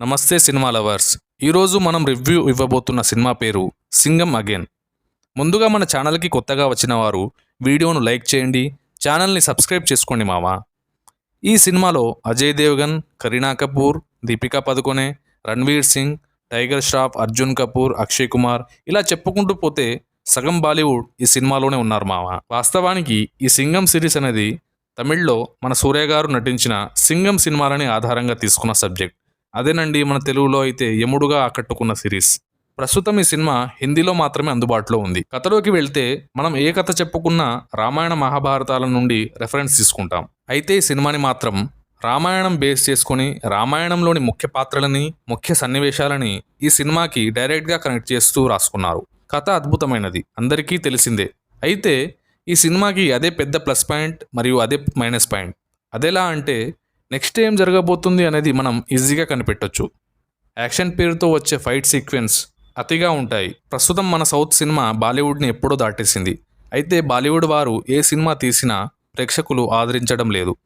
నమస్తే cinema lovers. ఈరోజు మనం రివ్యూ ఇవ్వబోతున్న సినిమా పేరు సింగం అగైన్. ముందుగా మన ఛానల్కి కొత్తగా వచ్చిన వారు వీడియోను లైక్ చేయండి ఛానల్ని సబ్స్క్రైబ్ చేసుకోండి మామ ఈ సినిమాలో అజయ్ దేవ్గన్ కరీనా కపూర్ దీపికా పదుకొనే రణ్వీర్ సింగ్ టైగర్ ష్రాఫ్ అర్జున్ కపూర్ అక్షయ్ కుమార్ ఇలా చెప్పుకుంటూ పోతే సగం బాలీవుడ్ ఈ సినిమాలోనే ఉన్నారు మామ వాస్తవానికి ఈ సింగం సిరీస్ అనేది తమిళ్ళో మన సూర్య గారు నటించిన సింగం సినిమాలని ఆధారంగా తీసుకున్న సబ్జెక్ట్. అదేనండి మన తెలుగులో అయితే యముడుగా ఆకట్టుకున్న సిరీస్. ప్రస్తుతం ఈ సినిమా హిందీలో మాత్రమే అందుబాటులో ఉంది. కథలోకి వెళ్తే మనం ఏ కథ చెప్పుకున్నా రామాయణ మహాభారతాల నుండి రెఫరెన్స్ తీసుకుంటాం. అయితే ఈ సినిమాని మాత్రం రామాయణం బేస్ చేసుకొని రామాయణంలోని ముఖ్య పాత్రలని ముఖ్య సన్నివేశాలని ఈ సినిమాకి డైరెక్ట్గా కనెక్ట్ చేస్తూ రాసుకున్నారు. కథ అద్భుతమైనది. అందరికీ తెలిసిందే. అయితే ఈ సినిమాకి అదే పెద్ద ప్లస్ పాయింట్ మరియు అదే మైనస్ పాయింట్ అదెలా అంటే నెక్స్ట్ ఏం జరగబోతుంది అనేది మనం ఈజీగా కనిపెట్టొచ్చు. యాక్షన్ పేరుతో వచ్చే ఫైట్ సీక్వెన్స్ అతిగా ఉంటాయి. ప్రస్తుతం మన సౌత్ సినిమా బాలీవుడ్ని ఎప్పుడో దాటేసింది. అయితే బాలీవుడ్ వారు ఏ సినిమా తీసినా ప్రేక్షకులు ఆదరించడం లేదు.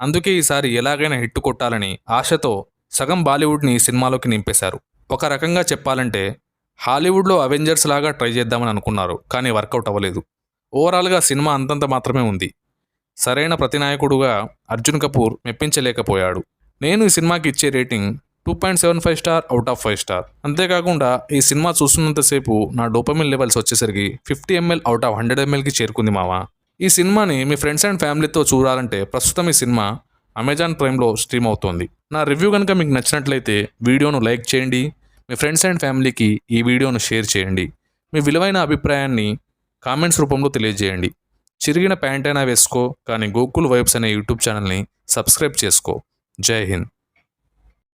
అందుకే ఈసారి ఎలాగైనా హిట్ కొట్టాలని ఆశతో సగం బాలీవుడ్ని సినిమాలోకి నింపేశారు. ఒక రకంగా చెప్పాలంటే హాలీవుడ్లో అవెంజర్స్ లాగా ట్రై చేద్దామని అనుకున్నారు కానీ వర్కౌట్ అవ్వలేదు. ఓవరాల్గా సినిమా అంతంత మాత్రమే ఉంది. సరైన ప్రతినాయకుడుగా అర్జున్ కపూర్ మెప్పించలేకపోయాడు. నేను ఈ సినిమాకి ఇచ్చే rating two point seven five star out of five star. అంతేకాకుండా ఈ సినిమా చూస్తున్నంతసేపు నా డోపమిన్ లెవెల్స్ వచ్చేసరికి fifty ML out of hundred ఎంఎల్కి చేరుకుంది మావా. ఈ సినిమాని మీ ఫ్రెండ్స్ అండ్ ఫ్యామిలీతో చూడాలంటే ప్రస్తుతం ఈ సినిమా అమెజాన్ ప్రైమ్లో స్ట్రీమ్ అవుతోంది. నా రివ్యూ కనుక మీకు నచ్చినట్లయితే వీడియోను లైక్ చేయండి. మీ ఫ్రెండ్స్ అండ్ ఫ్యామిలీకి ఈ వీడియోను షేర్ చేయండి. మీ విలువైన అభిప్రాయాన్ని కామెంట్స్ రూపంలో తెలియజేయండి. చిరిగిన ప్యాంట్ అయినా వేసుకో కానీ గోకుల్ వైబ్స్ అనే యూట్యూబ్ ఛానల్ని సబ్స్క్రైబ్ చేసుకో. జై హింద్.